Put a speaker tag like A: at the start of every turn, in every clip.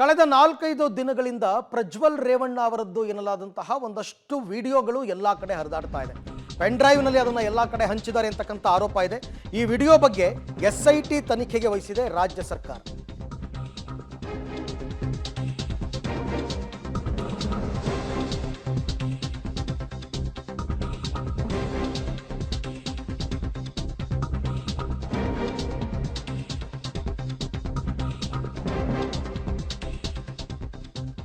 A: ಕಳೆದ ನಾಲ್ಕೈದು ದಿನಗಳಿಂದ ಪ್ರಜ್ವಲ್ ರೇವಣ್ಣ ಅವರದ್ದು ಎನ್ನಲಾದಂತಹ ಒಂದಷ್ಟು ವಿಡಿಯೋಗಳು ಎಲ್ಲ ಕಡೆ ಹರಿದಾಡ್ತಾ ಇದೆ. ಪೆನ್ ಡ್ರೈವ್ನಲ್ಲಿ ಅದನ್ನು ಎಲ್ಲ ಕಡೆ ಹಂಚಿದ್ದಾರೆ ಅಂತಕ್ಕಂಥ ಆರೋಪ ಇದೆ. ಈ ವಿಡಿಯೋ ಬಗ್ಗೆ ಎಸ್ ಐ ಟಿ ತನಿಖೆಗೆ ವಹಿಸಿದೆ ರಾಜ್ಯ ಸರ್ಕಾರ.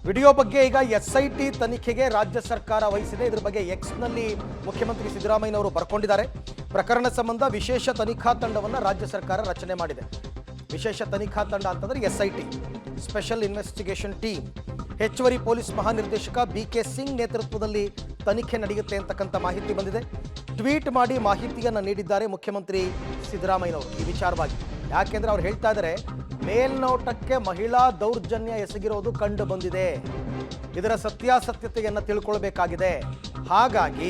A: ವಿಡಿಯೋ ಬಗ್ಗೆ ಈಗ ಎಸ್ ಐ ಟಿ ತನಿಖೆಗೆ ರಾಜ್ಯ ಸರ್ಕಾರ ವಹಿಸಿದೆ. ಇದ್ರ ಬಗ್ಗೆ ಎಕ್ಸ್ನಲ್ಲಿ ಮುಖ್ಯಮಂತ್ರಿ ಸಿದ್ದರಾಮಯ್ಯನವರು ಬರ್ಕೊಂಡಿದ್ದಾರೆ. ಪ್ರಕರಣ ಸಂಬಂಧ ವಿಶೇಷ ತನಿಖಾ ತಂಡವನ್ನು ರಾಜ್ಯ ಸರ್ಕಾರ ರಚನೆ ಮಾಡಿದೆ. ವಿಶೇಷ ತನಿಖಾ ತಂಡ ಅಂತಂದ್ರೆ S I T special investigation team. ಹೆಚ್ಚುವರಿ ಪೊಲೀಸ್ ಮಹಾನಿರ್ದೇಶಕ ಬಿ ಕೆ ಸಿಂಗ್ ನೇತೃತ್ವದಲ್ಲಿ ತನಿಖೆ ನಡೆಯುತ್ತೆ ಅಂತಕ್ಕಂಥ ಮಾಹಿತಿ ಬಂದಿದೆ. ಟ್ವೀಟ್ ಮಾಡಿ ಮಾಹಿತಿಯನ್ನು ನೀಡಿದ್ದಾರೆ ಮುಖ್ಯಮಂತ್ರಿ ಸಿದ್ದರಾಮಯ್ಯನವರು. ಈ ವಿಚಾರವಾಗಿ ಯಾಕೆಂದ್ರೆ ಅವ್ರು ಹೇಳ್ತಾ ಇದ್ದಾರೆ ಮೇಲ್ನೋಟಕ್ಕೆ ಮಹಿಳಾ ದೌರ್ಜನ್ಯ ಎಸಗಿರೋದು ಕಂಡು ಬಂದಿದೆ. ಇದರ ಸತ್ಯಾಸತ್ಯತೆಯನ್ನು ತಿಳ್ಕೊಳ್ಬೇಕಾಗಿದೆ. ಹಾಗಾಗಿ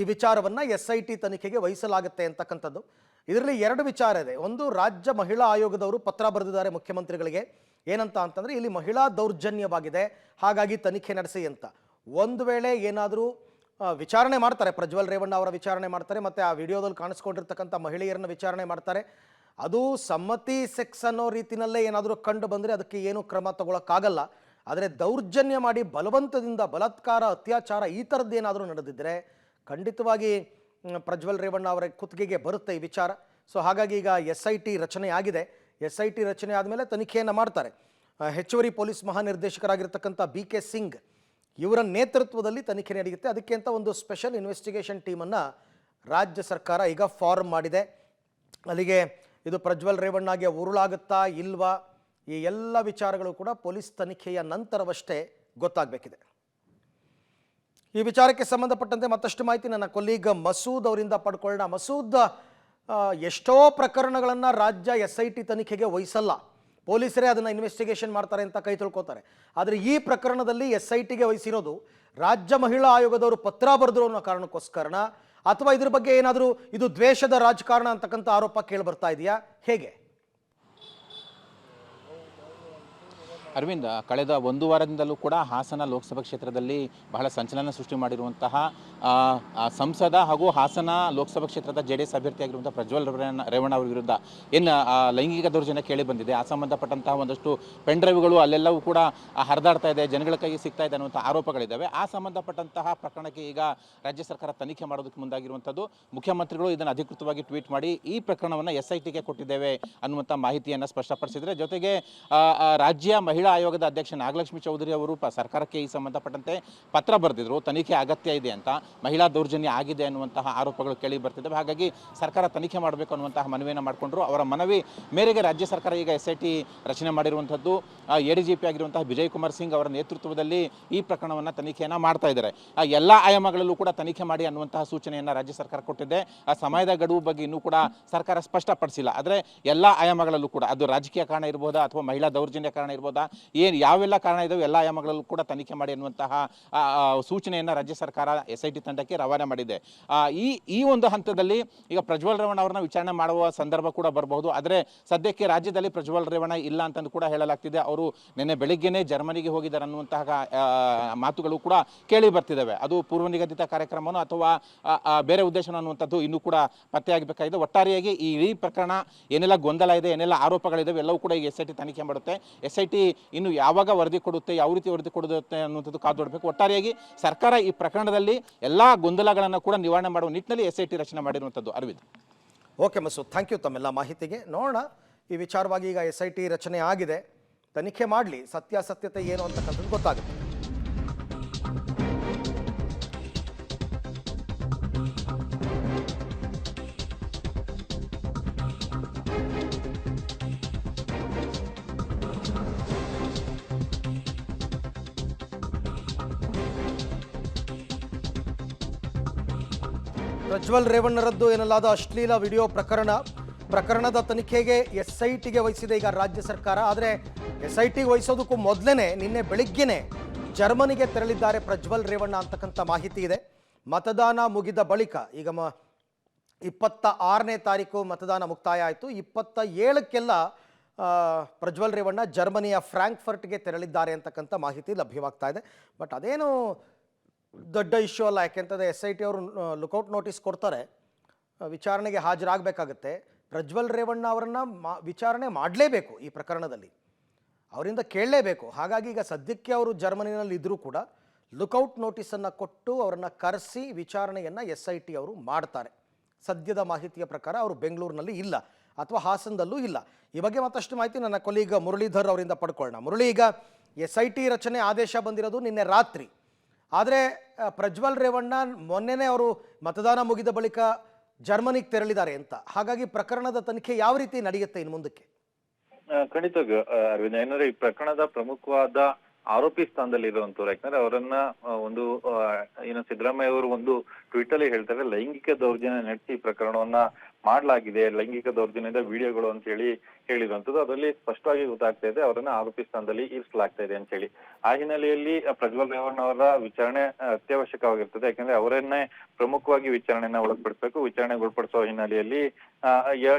A: ಈ ವಿಚಾರವನ್ನು ಎಸ್ ಐ ಟಿ ತನಿಖೆಗೆ ವಹಿಸಲಾಗುತ್ತೆ ಅಂತಕ್ಕಂಥದ್ದು. ಇದರಲ್ಲಿ ಎರಡು ವಿಚಾರ ಇದೆ. ಒಂದು, ರಾಜ್ಯ ಮಹಿಳಾ ಆಯೋಗದವರು ಪತ್ರ ಬರೆದಿದ್ದಾರೆ ಮುಖ್ಯಮಂತ್ರಿಗಳಿಗೆ. ಏನಂತ ಅಂತಂದ್ರೆ, ಇಲ್ಲಿ ಮಹಿಳಾ ದೌರ್ಜನ್ಯವಾಗಿದೆ. ಹಾಗಾಗಿ ತನಿಖೆ ನಡೆಸಿ ಅಂತ. ಒಂದು ವೇಳೆ ಏನಾದರೂ ವಿಚಾರಣೆ ಮಾಡ್ತಾರೆ. ಪ್ರಜ್ವಲ್ ರೇವಣ್ಣ ಅವರ ವಿಚಾರಣೆ ಮಾಡ್ತಾರೆ. ಮತ್ತೆ ಆ ವಿಡಿಯೋದಲ್ಲಿ ಕಾಣಿಸ್ಕೊಂಡಿರ್ತಕ್ಕಂಥ ಮಹಿಳೆಯರನ್ನ ವಿಚಾರಣೆ ಮಾಡ್ತಾರೆ. ಅದು ಸಮ್ಮತಿ ಸೆಕ್ಸ್ ಅನ್ನೋ ರೀತಿನಲ್ಲೇ ಏನಾದರೂ ಕಂಡು ಬಂದರೆ ಅದಕ್ಕೆ ಏನು ಕ್ರಮ ತಗೊಳಕ್ಕಾಗಲ್ಲ. ಆದರೆ ದೌರ್ಜನ್ಯ ಮಾಡಿ ಬಲವಂತದಿಂದ ಬಲಾತ್ಕಾರ, ಅತ್ಯಾಚಾರ ಈ ಥರದ್ದು ಏನಾದರೂ ನಡೆದಿದ್ದರೆ ಖಂಡಿತವಾಗಿ ಪ್ರಜ್ವಲ್ ರೇವಣ್ಣ ಅವರ ಕುತ್ತಿಗೆಗೆ ಬರುತ್ತೆ ಈ ವಿಚಾರ. ಸೊ ಹಾಗಾಗಿ ಈಗ ಎಸ್ ಐ ಟಿ ರಚನೆ ಆಗಿದೆ. ಎಸ್ ಐ ಟಿ ರಚನೆ ಆದಮೇಲೆ ತನಿಖೆಯನ್ನು ಮಾಡ್ತಾರೆ. ಹೆಚ್ಚುವರಿ ಪೊಲೀಸ್ ಮಹಾನಿರ್ದೇಶಕರಾಗಿರ್ತಕ್ಕಂಥ ಬಿ ಕೆ ಸಿಂಗ್ ಇವರ ನೇತೃತ್ವದಲ್ಲಿ ತನಿಖೆ ನಡೆಯುತ್ತೆ. ಅದಕ್ಕೆ ಅಂತ ಒಂದು ಸ್ಪೆಷಲ್ ಇನ್ವೆಸ್ಟಿಗೇಷನ್ ಟೀಮನ್ನು ರಾಜ್ಯ ಸರ್ಕಾರ ಈಗ ಫಾರ್ಮ್ ಮಾಡಿದೆ. ಅಲ್ಲಿಗೆ ಇದು ಪ್ರಜ್ವಲ್ ರೇವಣ್ಣಗೆ ಉರುಳಾಗುತ್ತಾ ಇಲ್ವಾ? ಈ ಎಲ್ಲ ವಿಚಾರಗಳು ಕೂಡ ಪೊಲೀಸ್ ತನಿಖೆಯ ನಂತರವಷ್ಟೇ ಗೊತ್ತಾಗಬೇಕಿದೆ. ಈ ವಿಚಾರಕ್ಕೆ ಸಂಬಂಧಪಟ್ಟಂತೆ ಮತ್ತಷ್ಟು ಮಾಹಿತಿ ನನ್ನ ಕೊಲೀಗ್ ಮಸೂದ್ ಅವರಿಂದ ಪಡ್ಕೊಳ್ಳೋಣ. ಮಸೂದ್ ಎಷ್ಟೋ ಪ್ರಕರಣಗಳನ್ನು ರಾಜ್ಯ ಎಸ್ ಐ ಟಿ ತನಿಖೆಗೆ ವಹಿಸಲ್ಲ. ಪೊಲೀಸರೇ ಅದನ್ನು ಇನ್ವೆಸ್ಟಿಗೇಷನ್ ಮಾಡ್ತಾರೆ ಅಂತ ಕೈ ತೊಳ್ಕೊತಾರೆ. ಆದರೆ ಈ ಪ್ರಕರಣದಲ್ಲಿ ಎಸ್ ಐ ಟಿಗೆ ವಹಿಸಿರೋದು ರಾಜ್ಯ ಮಹಿಳಾ ಆಯೋಗದವರು ಪತ್ರ ಬರೆದ್ರು ಅನ್ನೋ ಕಾರಣಕ್ಕೋಸ್ಕರನ? ಅಥವಾ ಇದ್ರ ಬಗ್ಗೆ ಏನಾದರೂ ಇದು ದ್ವೇಷದ ರಾಜಕಾರಣ ಅಂತಕ್ಕಂಥ ಆರೋಪ ಕೇಳಿ ಬರ್ತಾ ಇದೆಯಾ? ಹೇಗೆ?
B: ಅರವಿಂದ್, ಕಳೆದ ಒಂದು ವಾರದಿಂದಲೂ ಕೂಡ ಹಾಸನ ಲೋಕಸಭಾ ಕ್ಷೇತ್ರದಲ್ಲಿ ಬಹಳ ಸಂಚಲನ ಸೃಷ್ಟಿ ಮಾಡಿರುವಂತಹ ಸಂಸದ ಹಾಗೂ ಹಾಸನ ಲೋಕಸಭಾ ಕ್ಷೇತ್ರದ ಜೆ ಡಿ ಎಸ್ ಅಭ್ಯರ್ಥಿಯಾಗಿರುವಂತಹ ಪ್ರಜ್ವಲ್ ರೇವಣ್ಣ ಅವರ ವಿರುದ್ಧ ಏನು ಲೈಂಗಿಕ ದೌರ್ಜನ್ಯ ಕೇಳಿ ಬಂದಿದೆ. ಆ ಸಂಬಂಧಪಟ್ಟಂತಹ ಒಂದಷ್ಟು ಪೆಂಡ್ರೈವ್ಗಳು ಅಲ್ಲೆಲ್ಲವೂ ಕೂಡ ಹರಿದಾಡ್ತಾ ಇದೆ, ಜನಗಳ ಕೈಗೆ ಸಿಗ್ತಾ ಇದೆ ಅನ್ನುವಂಥ ಆರೋಪಗಳಿದ್ದಾವೆ. ಆ ಸಂಬಂಧಪಟ್ಟಂತಹ ಪ್ರಕರಣಕ್ಕೆ ಈಗ ರಾಜ್ಯ ಸರ್ಕಾರ ತನಿಖೆ ಮಾಡೋದಕ್ಕೆ ಮುಂದಾಗಿರುವಂಥದ್ದು. ಮುಖ್ಯಮಂತ್ರಿಗಳು ಇದನ್ನು ಅಧಿಕೃತವಾಗಿ ಟ್ವೀಟ್ ಮಾಡಿ ಈ ಪ್ರಕರಣವನ್ನು ಎಸ್ ಐ ಟಿಗೆ ಕೊಟ್ಟಿದ್ದೇವೆ ಅನ್ನುವಂಥ ಮಾಹಿತಿಯನ್ನು ಸ್ಪಷ್ಟಪಡಿಸಿದರೆ ಜೊತೆಗೆ ರಾಜ್ಯ ಮಹಿಳಾ ಆಯೋಗದ ಅಧ್ಯಕ್ಷ ನಾಗಲಕ್ಷ್ಮಿ ಚೌಧರಿ ಅವರು ಸರ್ಕಾರಕ್ಕೆ ಈ ಸಂಬಂಧಪಟ್ಟಂತೆ ಪತ್ರ ಬರೆದಿದ್ರು, ತನಿಖೆ ಅಗತ್ಯ ಇದೆ ಅಂತ, ಮಹಿಳಾ ದೌರ್ಜನ್ಯ ಆಗಿದೆ ಅನ್ನುವಂತಹ ಆರೋಪಗಳು ಕೇಳಿ ಬರ್ತಿದ್ದಾವೆ. ಹಾಗಾಗಿ ಸರ್ಕಾರ ತನಿಖೆ ಮಾಡಬೇಕು ಅನ್ನುವಂತಹ ಮನವಿಯನ್ನು ಮಾಡಿಕೊಂಡ್ರು. ಅವರ ಮನವಿ ಮೇರೆಗೆ ರಾಜ್ಯ ಸರ್ಕಾರ ಈಗ ಎಸ್ ಐ ಟಿ ರಚನೆ ಮಾಡಿರುವಂಥದ್ದು. ಎ ಡಿ ಜಿ ಪಿ ಆಗಿರುವಂತಹ ವಿಜಯ್ ಕುಮಾರ್ ಸಿಂಗ್ ಅವರ ನೇತೃತ್ವದಲ್ಲಿ ಈ ಪ್ರಕರಣವನ್ನು ತನಿಖೆಯನ್ನು ಮಾಡ್ತಾ ಇದ್ದಾರೆ. ಆ, ಎಲ್ಲ ಆಯಾಮಗಳಲ್ಲೂ ಕೂಡ ತನಿಖೆ ಮಾಡಿ ಅನ್ನುವಂತಹ ಸೂಚನೆಯನ್ನು ರಾಜ್ಯ ಸರ್ಕಾರ ಕೊಟ್ಟಿದೆ. ಆ, ಸಮಯದ ಗಡುವು ಬಗ್ಗೆ ಇನ್ನೂ ಕೂಡ ಸರ್ಕಾರ ಸ್ಪಷ್ಟಪಡಿಸಿಲ್ಲ. ಆದರೆ ಎಲ್ಲ ಆಯಾಮಗಳಲ್ಲೂ ಕೂಡ, ಅದು ರಾಜಕೀಯ ಕಾರಣ ಇರ್ಬೋದಾ ಅಥವಾ ಮಹಿಳಾ ದೌರ್ಜನ್ಯ ಕಾರಣ ಇರ್ಬೋದಾ? ಏನು ಯಾವೆಲ್ಲ ಕಾರಣ ಇದಾವೆ ಎಲ್ಲ ಆಯಾಮಗಳಲ್ಲೂ ಕೂಡ ತನಿಖೆ ಮಾಡಿ ಆ, ಸೂಚನೆಯನ್ನು ರಾಜ್ಯ ಸರ್ಕಾರ ಎಸ್ ಐ ಟಿ ತಂಡಕ್ಕೆ ರವಾನೆ ಮಾಡಿದೆ. ಈ ಈ ಒಂದು ಹಂತದಲ್ಲಿ ಈಗ ಪ್ರಜ್ವಲ್ ರೇವಣ್ಣ ಅವರನ್ನ ವಿಚಾರಣೆ ಮಾಡುವ ಸಂದರ್ಭ ಕೂಡ ಬರಬಹುದು. ಆದರೆ ಸದ್ಯಕ್ಕೆ ರಾಜ್ಯದಲ್ಲಿ ಪ್ರಜ್ವಲ್ ರೇವಣ್ಣ ಇಲ್ಲ ಅಂತಂದು ಕೂಡ ಹೇಳಲಾಗ್ತಿದೆ. ಅವರು ನಿನ್ನೆ ಬೆಳಿಗ್ಗೆನೇ ಜರ್ಮನಿಗೆ ಹೋಗಿದ್ದಾರೆ ಅನ್ನುವಂತಹ ಮಾತುಗಳು ಕೂಡ ಕೇಳಿ ಬರ್ತಿದ್ದಾವೆ ಅದು ಪೂರ್ವ ನಿಗದಿತ ಕಾರ್ಯಕ್ರಮನೋ ಅಥವಾ ಬೇರೆ ಉದ್ದೇಶನ ಅನ್ನುವಂಥದ್ದು ಇನ್ನೂ ಕೂಡ ಪತ್ತೆಯಾಗಬೇಕಾಗಿದೆ. ಒಟ್ಟಾರೆಯಾಗಿ ಈ ಇಡೀ ಪ್ರಕರಣ ಏನೆಲ್ಲ ಗೊಂದಲ ಇದೆ ಏನೆಲ್ಲ ಆರೋಪಗಳಿದಾವೆ ಎಲ್ಲವೂ ಕೂಡ ಈಗ ಎಸ್ ಐ ಟಿ ತನಿಖೆ ಮಾಡುತ್ತೆ. ಎಸ್ ಐ ಟಿ ಇನ್ನು ಯಾವಾಗ ವರದಿ ಕೊಡುತ್ತೆ, ಯಾವ ರೀತಿ ವರದಿ ಕೊಡುತ್ತೆ ಅನ್ನುವಂಥದ್ದು ನೋಡಬೇಕು. ಒಟ್ಟಾರೆಯಾಗಿ ಸರ್ಕಾರ ಈ ಪ್ರಕರಣದಲ್ಲಿ ಎಲ್ಲ ಗೊಂದಲಗಳನ್ನು ಕೂಡ ನಿವಾರಣೆ ಮಾಡುವ ನಿಟ್ಟಿನಲ್ಲಿ ಎಸ್ ಐ ಟಿ ರಚನೆ ಮಾಡಿರುವಂಥದ್ದು. ಅರವಿಂದ್.
A: ಓಕೆ ಮಸು ಥ್ಯಾಂಕ್ ಯು ತಮ್ಮೆಲ್ಲ ಮಾಹಿತಿಗೆ. ನೋಡೋಣ, ಈ ವಿಚಾರವಾಗಿ ಈಗ ಎಸ್ ಐ ಟಿ ರಚನೆ ಆಗಿದೆ. ತನಿಖೆ ಮಾಡಲಿ, ಸತ್ಯಾಸತ್ಯತೆ ಏನು ಅಂತಕ್ಕಂಥದ್ದು ಗೊತ್ತಾಗುತ್ತೆ. ಪ್ರಜ್ವಲ್ ರೇವಣ್ಣರದ್ದು ಎನ್ನಲಾದ ಅಶ್ಲೀಲ ವಿಡಿಯೋ ಪ್ರಕರಣ. ಪ್ರಕರಣದ ತನಿಖೆಗೆ ಎಸ್ ಐ ಟಿಗೆ ವಹಿಸಿದೆ ಈಗ ರಾಜ್ಯ ಸರ್ಕಾರ. ಆದರೆ ಎಸ್ ಐ ಟಿಗೆ ವಹಿಸೋದಕ್ಕೂ ಮೊದಲೇ ನಿನ್ನೆ ಬೆಳಿಗ್ಗೆನೆ ಜರ್ಮನಿಗೆ ತೆರಳಿದ್ದಾರೆ ಪ್ರಜ್ವಲ್ ರೇವಣ್ಣ ಅಂತಕ್ಕಂಥ ಮಾಹಿತಿ ಇದೆ. ಮತದಾನ ಮುಗಿದ ಬಳಿಕ ಈಗ ಮ ಇಪ್ಪತ್ತ ಆರನೇ ತಾರೀಕು ಮತದಾನ ಮುಕ್ತಾಯ ಆಯಿತು. ಇಪ್ಪತ್ತ ಏಳಕ್ಕೆಲ್ಲ ಪ್ರಜ್ವಲ್ ರೇವಣ್ಣ ಜರ್ಮನಿಯ ಫ್ರಾಂಕ್ಫರ್ಟ್ಗೆ ತೆರಳಿದ್ದಾರೆ ಅಂತಕ್ಕಂಥ ಮಾಹಿತಿ ಲಭ್ಯವಾಗ್ತಾ ಇದೆ. ಬಟ್ ಅದೇನು ದೊಡ್ಡ ಇಶ್ಯೂ ಅಲ್ಲ, ಯಾಕೆಂತಂದರೆ ಎಸ್ ಐ ಟಿ ಅವರು ಲುಕೌಟ್ ನೋಟಿಸ್ ಕೊಡ್ತಾರೆ. ವಿಚಾರಣೆಗೆ ಹಾಜರಾಗಬೇಕಾಗತ್ತೆ. ಪ್ರಜ್ವಲ್ ರೇವಣ್ಣ ಅವರನ್ನು ಮಾ, ವಿಚಾರಣೆ ಮಾಡಲೇಬೇಕು ಈ ಪ್ರಕರಣದಲ್ಲಿ. ಅವರಿಂದ ಕೇಳಲೇಬೇಕು. ಹಾಗಾಗಿ ಈಗ ಸದ್ಯಕ್ಕೆ ಅವರು ಜರ್ಮನಿನಲ್ಲಿ ಇದ್ದರೂ ಕೂಡ ಲುಕೌಟ್ ನೋಟಿಸನ್ನು ಕೊಟ್ಟು ಅವರನ್ನು ಕರೆಸಿ ವಿಚಾರಣೆಯನ್ನು ಎಸ್ ಐ ಟಿ ಅವರು ಮಾಡ್ತಾರೆ. ಸದ್ಯದ ಮಾಹಿತಿಯ ಪ್ರಕಾರ ಅವರು ಬೆಂಗಳೂರಿನಲ್ಲಿ ಇಲ್ಲ, ಅಥವಾ ಹಾಸನದಲ್ಲೂ ಇಲ್ಲ. ಈ ಬಗ್ಗೆ ಮತ್ತಷ್ಟು ಮಾಹಿತಿ ನನ್ನ ಕೊಲೀಗ ಮುರಳೀಧರ್ ಅವರಿಂದ ಪಡ್ಕೊಳ್ಳೋಣ. ಮುರಳಿ, ಈಗ ಎಸ್ ಐ ಟಿ ರಚನೆ ಆದೇಶ ಬಂದಿರೋದು ನಿನ್ನೆ ರಾತ್ರಿ. ಆದರೆ ಪ್ರಜ್ವಲ್ ರೇವಣ್ಣ ಮೊನ್ನೆನೇ ಅವರು ಮತದಾನ ಮುಗಿದ ಬಳಿಕ ಜರ್ಮನಿಗೆ ತೆರಳಿದ್ದಾರೆ ಅಂತ. ಹಾಗಾಗಿ ಪ್ರಕರಣದ ತನಿಖೆ ಯಾವ ರೀತಿ ನಡೆಯುತ್ತೆ ಇನ್ನು ಮುಂದಕ್ಕೆ?
C: ಖಂಡಿತ ಅರವಿಂದ್, ಏನಂದ್ರೆ ಈ ಪ್ರಕರಣದ ಪ್ರಮುಖವಾದ ಆರೋಪಿ ಸ್ಥಾನದಲ್ಲಿ ಇರುವಂತವ್ರು. ಯಾಕಂದ್ರೆ ಅವರನ್ನ ಒಂದು ಏನು ಸಿದ್ದರಾಮಯ್ಯ ಅವರು ಒಂದು ಟ್ವೀಟ್ ಅಲ್ಲಿ ಹೇಳ್ತಾರೆ, ಲೈಂಗಿಕ ದೌರ್ಜನ್ಯ ನಡೆಸಿ ಪ್ರಕರಣವನ್ನ ಮಾಡಲಾಗಿದೆ, ಲೈಂಗಿಕ ದೌರ್ಜನ್ಯದ ವಿಡಿಯೋಗಳು ಅಂತ ಹೇಳಿ ಹೇಳಿರುವಂತದ್ದು ಅದರಲ್ಲಿ ಸ್ಪಷ್ಟವಾಗಿ ಗೊತ್ತಾಗ್ತಾ ಇದೆ, ಅವರನ್ನ ಆರೋಪಿ ಸ್ಥಾನದಲ್ಲಿ ಇರಿಸಲಾಗ್ತಾ ಇದೆ ಅಂತ ಹೇಳಿ. ಆ ಹಿನ್ನೆಲೆಯಲ್ಲಿ ಪ್ರಜ್ವಲ್ ರೇವಣ್ಣ ಅವರ ವಿಚಾರಣೆ ಅತ್ಯವಶ್ಯಕವಾಗಿರ್ತದೆ. ಯಾಕಂದ್ರೆ ಅವರನ್ನೇ ಪ್ರಮುಖವಾಗಿ ವಿಚಾರಣೆನ ಒಳಪಡಿಸಬೇಕು ವಿಚಾರಣೆಗೆ ಒಳಪಡಿಸುವ ಹಿನ್ನೆಲೆಯಲ್ಲಿ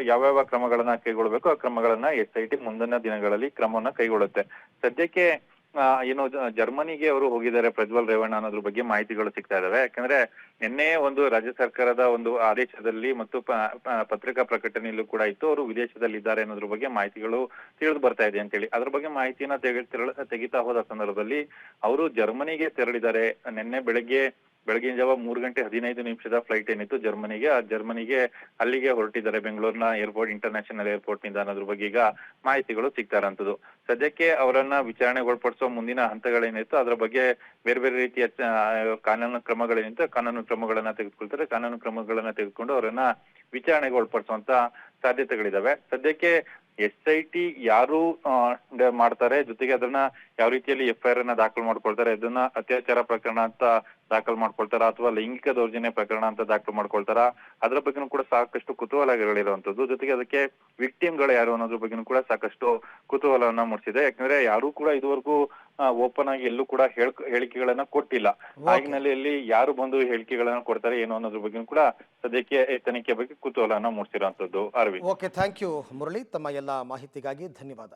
C: ಯಾವ್ಯಾವ ಕ್ರಮಗಳನ್ನ ಕೈಗೊಳ್ಳಬೇಕು ಆ ಕ್ರಮಗಳನ್ನ ಎಸ್ ಐ ಟಿ ಮುಂದಿನ ದಿನಗಳಲ್ಲಿ ಕ್ರಮವನ್ನ ಕೈಗೊಳ್ಳುತ್ತೆ. ಸದ್ಯಕ್ಕೆ ಏನು ಜರ್ಮನಿಗೆ ಅವರು ಹೋಗಿದ್ದಾರೆ, ಪ್ರಜ್ವಲ್ ರೇವಣ್ಣ ಅನ್ನೋದ್ರ ಬಗ್ಗೆ ಮಾಹಿತಿಗಳು ಸಿಗ್ತಾ ಇದಾವೆ. ಯಾಕಂದ್ರೆ ನಿನ್ನೆ ಒಂದು ರಾಜ್ಯ ಸರ್ಕಾರದ ಒಂದು ಆದೇಶದಲ್ಲಿ ಮತ್ತು ಪತ್ರಿಕಾ ಪ್ರಕಟಣೆಯಲ್ಲೂ ಕೂಡ ಇತ್ತು. ಅವರು ವಿದೇಶದಲ್ಲಿ ಇದ್ದಾರೆ ಅನ್ನೋದ್ರ ಬಗ್ಗೆ ಮಾಹಿತಿಗಳು ತಿಳಿದು ಬರ್ತಾ ಇದೆ ಅಂತೇಳಿ. ಅದ್ರ ಬಗ್ಗೆ ಮಾಹಿತಿನ ತೆಗಿತಾ ಹೋದ ಸಂದರ್ಭದಲ್ಲಿ ಅವರು ಜರ್ಮನಿಗೆ ತೆರಳಿದ್ದಾರೆ. ನಿನ್ನೆ ಬೆಳಗ್ಗೆ ಬೆಳಗಿನ ಜಾವ ಮೂರು ಗಂಟೆ ಹದಿನೈದು ನಿಮಿಷದ ಫ್ಲೈಟ್ ಏನಿತ್ತು ಜರ್ಮನಿಗೆ. ಆ ಜರ್ಮನಿಗೆ ಅಲ್ಲಿಗೆ ಹೊರಟಿದ್ದಾರೆ ಬೆಂಗಳೂರಿನ ಏರ್ಪೋರ್ಟ್ ಇಂಟರ್ನ್ಯಾಷನಲ್ ಏರ್ಪೋರ್ಟ್ನಿಂದ ಅನ್ನೋದ್ರ ಬಗ್ಗೆ ಈಗ ಮಾಹಿತಿಗಳು ಸಿಗ್ತಾರಂತದ್ದು ಸದ್ಯಕ್ಕೆ ಅವರನ್ನ ವಿಚಾರಣೆಗೆ ಒಳಪಡಿಸುವ ಮುಂದಿನ ಹಂತಗಳೇನಿತ್ತು, ಅದ್ರ ಬಗ್ಗೆ ಬೇರೆ ಬೇರೆ ರೀತಿಯ ಕಾನೂನು ಕ್ರಮಗಳೇನಿತ್ತು, ಕಾನೂನು ಕ್ರಮಗಳನ್ನ ತೆಗೆದುಕೊಳ್ತಾರೆ. ಕಾನೂನು ಕ್ರಮಗಳನ್ನ ತೆಗೆದುಕೊಂಡು ಅವರನ್ನ ವಿಚಾರಣೆಗೆ ಒಳಪಡಿಸುವಂತ ಸಾಧ್ಯತೆಗಳಿದಾವೆ. ಸದ್ಯಕ್ಕೆ ಎಸ್ ಐ ಟಿ ಯಾರು ಮಾಡ್ತಾರೆ? ಜೊತೆಗೆ ಅದನ್ನ ಯಾವ ರೀತಿಯಲ್ಲಿ ಎಫ್ ಐ ಆರ್ ಅನ್ನ ದಾಖಲು ಮಾಡ್ಕೊಳ್ತಾರೆ? ಅದನ್ನ ಅತ್ಯಾಚಾರ ಪ್ರಕರಣ ಅಂತ ದಾಖಲು ಮಾಡ್ಕೊಳ್ತಾರ? ಅಥವಾ ಲೈಂಗಿಕ ದೌರ್ಜನ್ಯ ಪ್ರಕರಣ ಅಂತ ದಾಖಲು ಮಾಡ್ಕೊಳ್ತಾರ? ಅದ್ರ ಬಗ್ಗೆನೂ ಕೂಡ ಸಾಕಷ್ಟು ಕುತೂಹಲಗಳಿರುವಂತದ್ದು ಜೊತೆಗೆ ಅದಕ್ಕೆ ವಿಕ್ಟಿಮ್ಗಳು ಯಾರು ಅನ್ನೋದ್ರ ಬಗ್ಗೆನೂ ಕೂಡ ಸಾಕಷ್ಟು ಕುತೂಹಲವನ್ನ ಮೂಡಿಸಿದೆ. ಯಾಕಂದ್ರೆ ಯಾರು ಕೂಡ ಇದುವರೆಗೂ ಓಪನ್ ಆಗಿ ಎಲ್ಲೂ ಕೂಡ ಹೇಳ್- ಹೇಳಿಕೆಗಳನ್ನ ಕೊಟ್ಟಿಲ್ಲ. ಹಿನ್ನೆಲೆಯಲ್ಲಿ ಯಾರು ಬಂದು ಹೇಳಿಕೆಗಳನ್ನ ಕೊಡ್ತಾರೆ ಏನು ಅನ್ನೋದ್ರ ಬಗ್ಗೆ ಕೂಡ ಸದ್ಯಕ್ಕೆ ತನಿಖೆ ಬಗ್ಗೆ ಕುತೂಹಲನ ಮೂಡಿಸಿರುವಂತದ್ದು Aravind.
A: Okay thank you Murali. ತಮ್ಮ ಎಲ್ಲ ಮಾಹಿತಿಗಾಗಿ ಧನ್ಯವಾದ.